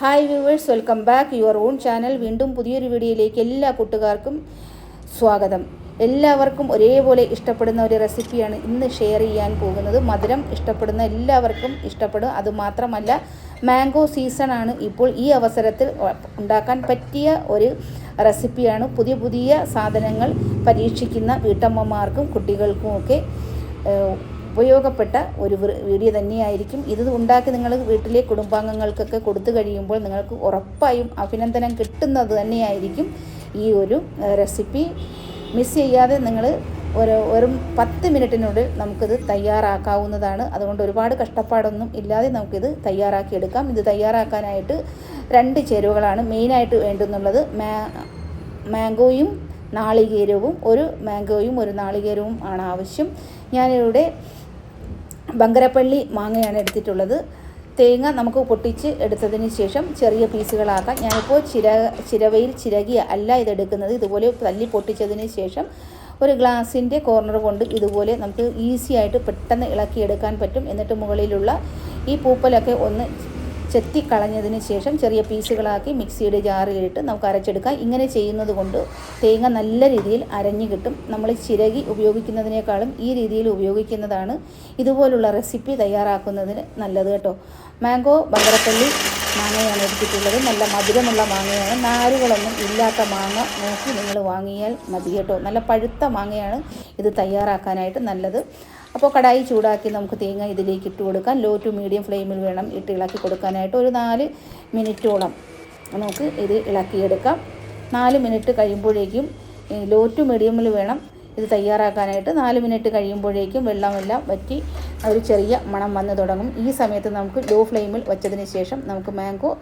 Hi viewers welcome back your own channel വീണ്ടും പുതിയൊരു വീഡിയോയിലേക്ക് എല്ലാ കൂട്ടുകാർക്കും സ്വാഗതം. എല്ലാവർക്കും ഒരേപോലെ ഇഷ്ടപ്പെടുന്ന ഒരു റെസിപ്പിയാണ് ഇന്ന് ഷെയർ ചെയ്യാൻ പോകുന്നത്. മധുരം ഇഷ്ടപ്പെടുന്ന എല്ലാവർക്കും ഇഷ്ടപ്പെടും. അതുമാത്രമല്ല മാംഗോ സീസണാണ് ഇപ്പോൾ ഈ അവസരത്തിൽ ഉണ്ടാക്കാൻ പറ്റിയ ഒരു റെസിപ്പിയാണ്. പുതിയ പുതിയ സാധനങ്ങൾ പരീക്ഷിക്കുന്ന വീട്ടമ്മമാർക്കും കുട്ടികൾക്കുമൊക്കെ ഉപയോഗപ്പെട്ട ഒരു വീഡിയോ തന്നെയായിരിക്കും. ഇത് ഉണ്ടാക്കി നിങ്ങൾ വീട്ടിലെ കുടുംബാംഗങ്ങൾക്കൊക്കെ കൊടുത്തു കഴിയുമ്പോൾ നിങ്ങൾക്ക് ഉറപ്പായും അഭിനന്ദനം കിട്ടുന്നത് തന്നെയായിരിക്കും ഈ ഒരു റെസിപ്പി. മിസ് ചെയ്യാതെ നിങ്ങൾ ഒരു വെറും പത്ത് മിനിറ്റിനുള്ളിൽ നമുക്കിത് തയ്യാറാക്കാവുന്നതാണ്. അതുകൊണ്ട് ഒരുപാട് കഷ്ടപ്പാടൊന്നും ഇല്ലാതെ നമുക്കിത് തയ്യാറാക്കിയെടുക്കാം ഇത് തയ്യാറാക്കാനായിട്ട് രണ്ട് ചേരുവകളാണ് മെയിനായിട്ട് വേണ്ടുന്നുള്ളത്. മാ മാംഗോയും നാളികേരവും ഒരു മാംഗോയും ഒരു നാളികേരവും ആണ് ആവശ്യം. ഞാനിവിടെ ബങ്കരപ്പള്ളി മാങ്ങയാണ് എടുത്തിട്ടുള്ളത്. തേങ്ങ നമുക്ക് പൊട്ടിച്ച് എടുത്തതിന് ശേഷം ചെറിയ പീസുകളാക്കാം. ഞാനിപ്പോൾ ചിര ചിരവയിൽ ചിരകിയ അല്ല ഇതെടുക്കുന്നത് ഇതുപോലെ തല്ലി പൊട്ടിച്ചതിന് ശേഷം ഒരു ഗ്ലാസിന്റെ കോർണർ കൊണ്ട് ഇതുപോലെ നമുക്ക് ഈസി ആയിട്ട് പെട്ടെന്ന് ഇളക്കിയെടുക്കാൻ പറ്റും. എന്നിട്ട് മുകളിലുള്ള ഈ പൂപ്പലൊക്കെ ഒന്ന് ചെത്തിക്കളഞ്ഞതിന് ശേഷം ചെറിയ പീസുകളാക്കി മിക്സിയുടെ ജാറിലിട്ട് നമുക്ക് അരച്ചെടുക്കാം. ഇങ്ങനെ ചെയ്യുന്നത് കൊണ്ട് തേങ്ങ നല്ല രീതിയിൽ അരഞ്ഞു കിട്ടും. നമ്മൾ ചിരകി ഉപയോഗിക്കുന്നതിനേക്കാളും ഈ രീതിയിൽ ഉപയോഗിക്കുന്നതാണ് ഇതുപോലുള്ള റെസിപ്പി തയ്യാറാക്കുന്നതിന് നല്ലത് കേട്ടോ. മാംഗോ ബങ്കരപ്പള്ളി മാങ്ങയാണ് എടുത്തിട്ടുള്ളത്. നല്ല മധുരമുള്ള മാങ്ങയാണ്. നാരുകളൊന്നും ഇല്ലാത്ത മാങ്ങ നോക്കി നിങ്ങൾ വാങ്ങിയാൽ മതി കേട്ടോ. നല്ല പഴുത്ത മാങ്ങയാണ് ഇത് തയ്യാറാക്കാനായിട്ട് നല്ലത്. അപ്പോൾ കടായി ചൂടാക്കി നമുക്ക് തേങ്ങ ഇതിലേക്ക് ഇട്ട് കൊടുക്കാം. ലോ ടു മീഡിയം ഫ്ലെയിമിൽ വേണം ഇട്ട് ഇളക്കി കൊടുക്കാനായിട്ട്. ഒരു നാല് മിനിറ്റോളം നമുക്ക് ഇത് ഇളക്കിയെടുക്കാം. നാല് മിനിറ്റ് കഴിയുമ്പോഴേക്കും ലോ ടു മീഡിയമിൽ വേണം ഇത് തയ്യാറാക്കാനായിട്ട്. നാല് മിനിറ്റ് കഴിയുമ്പോഴേക്കും വെള്ളമെല്ലാം വറ്റി ഒരു ചെറിയ മണം വന്ന് തുടങ്ങും. ഈ സമയത്ത് നമുക്ക് ലോ ഫ്ലെയിമിൽ വെച്ചതിന് ശേഷം നമുക്ക് മാംഗോ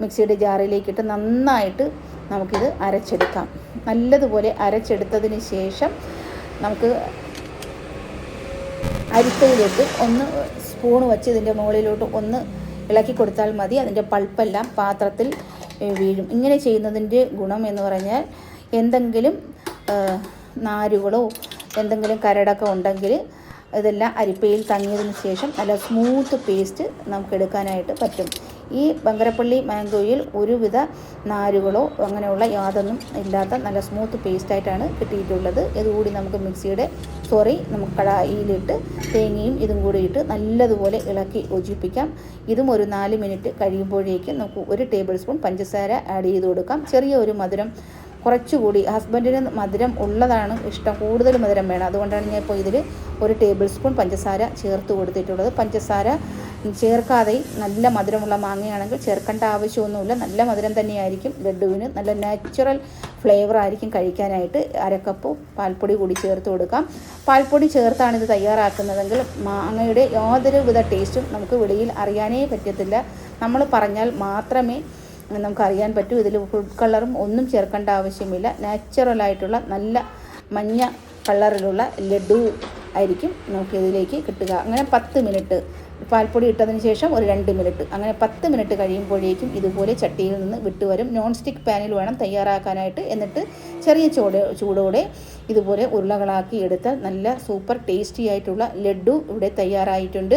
മിക്സിയുടെ ജാറിലേക്കിട്ട് നന്നായിട്ട് നമുക്കിത് അരച്ചെടുക്കാം. നല്ലതുപോലെ അരച്ചെടുത്തതിന് ശേഷം നമുക്ക് അരിപ്പയിലേക്ക് ഒന്ന് സ്പൂൺ വെച്ച് ഇതിന്റെ മുകളിലോട്ട് ഒന്ന് ഇളക്കി കൊടുത്താൽ മതി. അതിന്റെ പൾപ്പെല്ലാം പാത്രത്തിൽ വീഴും. ഇങ്ങനെ ചെയ്യുന്നതിന്റെ ഗുണം എന്ന് പറഞ്ഞാൽ എന്തെങ്കിലും നാരുകളോ എന്തെങ്കിലും കരടൊക്കെ ഉണ്ടെങ്കിൽ ഇതെല്ലാം അരിപ്പയിൽ തങ്ങിയതിന് ശേഷം നല്ല സ്മൂത്ത് പേസ്റ്റ് നമുക്ക് എടുക്കാനായിട്ട് പറ്റും. ഈ ബങ്കരപ്പള്ളി മാംഗോയിൽ ഒരുവിധ നാരുകളോ അങ്ങനെയുള്ള യാതൊന്നും ഇല്ലാത്ത നല്ല സ്മൂത്ത് പേസ്റ്റായിട്ടാണ് കിട്ടിയിട്ടുള്ളത്. ഇതുകൂടി നമുക്ക് മിക്സിയുടെ സോറി നമുക്ക് കടായിയിലിട്ട് തേങ്ങയും ഇതും കൂടി ഇട്ട് നല്ലതുപോലെ ഇളക്കി യോജിപ്പിക്കാം. ഇതും ഒരു നാല് മിനിറ്റ് കഴിയുമ്പോഴേക്കും നമുക്ക് ഒരു ടേബിൾ സ്പൂൺ പഞ്ചസാര ആഡ് ചെയ്ത് കൊടുക്കാം. ചെറിയ ഒരു മധുരം കുറച്ചുകൂടി ഹസ്ബൻഡിന് മധുരം ഉള്ളതാണ് ഇഷ്ടം. കൂടുതൽ മധുരം വേണം. അതുകൊണ്ടാണ് ഞാൻ ഇപ്പോൾ ഇതിൽ ഒരു ടേബിൾ സ്പൂൺ പഞ്ചസാര ചേർത്ത് കൊടുത്തിട്ടുള്ളത്. പഞ്ചസാര ചേർക്കാതെ നല്ല മധുരമുള്ള മാങ്ങയാണെങ്കിൽ ചേർക്കേണ്ട ആവശ്യമൊന്നുമില്ല. നല്ല മധുരം തന്നെയായിരിക്കും ലഡുവിന്. നല്ല നാച്ചുറൽ ഫ്ലേവർ ആയിരിക്കും കഴിക്കാനായിട്ട് അരക്കപ്പ് പാൽപ്പൊടി കൂടി ചേർത്ത് കൊടുക്കാം. പാൽപ്പൊടി ചേർത്താണ് ഇത് തയ്യാറാക്കുന്നതെങ്കിൽ മാങ്ങയുടെ യാതൊരു വിധ ടേസ്റ്റും നമുക്ക് വെളിയിൽ അറിയാനേ പറ്റത്തില്ല. നമ്മൾ പറഞ്ഞാൽ മാത്രമേ നമുക്കറിയാൻ പറ്റൂ. ഇതിൽ ഫുഡ് കളറും ഒന്നും ചേർക്കേണ്ട ആവശ്യമില്ല. നാച്ചുറലായിട്ടുള്ള നല്ല മഞ്ഞ കളറിലുള്ള ലഡു ആയിരിക്കും നമുക്ക് ഇതിലേക്ക് കിട്ടുക. അങ്ങനെ പത്ത് മിനിറ്റ് പാൽപ്പൊടി ഇട്ടതിന് ശേഷം ഒരു രണ്ട് മിനിറ്റ്. അങ്ങനെ പത്ത് മിനിറ്റ് കഴിയുമ്പോഴേക്കും ഇതുപോലെ ചട്ടിയിൽ നിന്ന് വിട്ടുവരും. നോൺ സ്റ്റിക്ക് പാനിൽ വേണം തയ്യാറാക്കാനായിട്ട്. എന്നിട്ട് ചെറിയ ചൂട് ചൂടോടെ ഇതുപോലെ ഉരുളകളാക്കി എടുത്ത നല്ല സൂപ്പർ ടേസ്റ്റി ആയിട്ടുള്ള ലഡു ഇവിടെ തയ്യാറായിട്ടുണ്ട്.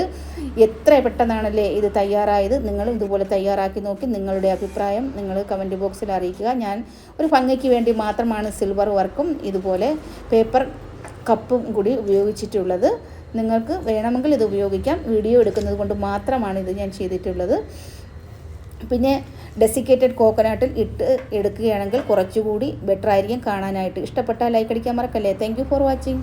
എത്ര പെട്ടെന്നാണല്ലേ ഇത് തയ്യാറായത്? നിങ്ങൾ ഇതുപോലെ തയ്യാറാക്കി നോക്കി നിങ്ങളുടെ അഭിപ്രായം നിങ്ങൾ കമന്റ് ബോക്സിൽ അറിയിക്കുക. ഞാൻ ഒരു ഭംഗിക്ക് വേണ്ടി മാത്രമാണ് സിൽവർ വർക്കും ഇതുപോലെ പേപ്പർ കപ്പും കൂടി ഉപയോഗിച്ചിട്ടുള്ളത്. നിങ്ങൾക്ക് വേണമെങ്കിൽ ഇത് ഉപയോഗിക്കാം. വീഡിയോ എടുക്കുന്നത് കൊണ്ട് മാത്രമാണ് ഇത് ഞാൻ ചെയ്തിട്ടുള്ളത്. പിന്നെ ഡെസിക്കേറ്റഡ് കോക്കനട്ടിൽ ഇട്ട് എടുക്കുകയാണെങ്കിൽ കുറച്ചുകൂടി ബെറ്റർ ആയിരിക്കും. കാണാനായിട്ട് ഇഷ്ടപ്പെട്ടാൽ ലൈക്ക് അടിക്കാൻ മറക്കല്ലേ. Thank for watching